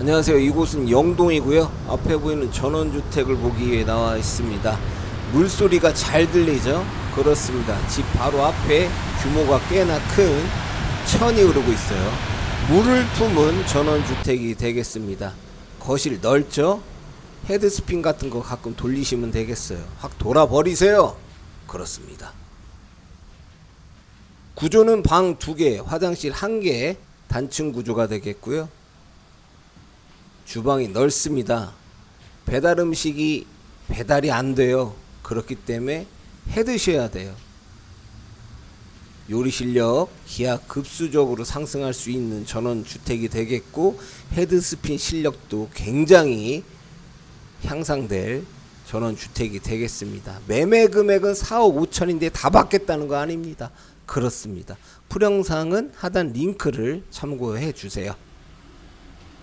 안녕하세요. 이곳은 영동이고요. 앞에 보이는 전원주택을 보기 위해 나와 있습니다. 물소리가 잘 들리죠? 그렇습니다. 집 바로 앞에 규모가 꽤나 큰 천이 흐르고 있어요. 물을 품은 전원주택이 되겠습니다. 거실 넓죠? 헤드스핀 같은 거 가끔 돌리시면 되겠어요. 확 돌아버리세요. 그렇습니다. 구조는 방두 개, 화장실 한 개, 단층 구조가 되겠고요. 주방이 넓습니다. 배달 음식이 배달이 안 돼요. 그렇기 때문에 해 드셔야 돼요. 요리 실력 기하급수적으로 상승할 수 있는 전원 주택이 되겠고 헤드스핀 실력도 굉장히 향상될 전원 주택이 되겠습니다. 매매 금액은 4억 5천인데 다 받겠다는 거 아닙니다. 그렇습니다. 풀영상은 하단 링크를 참고해 주세요.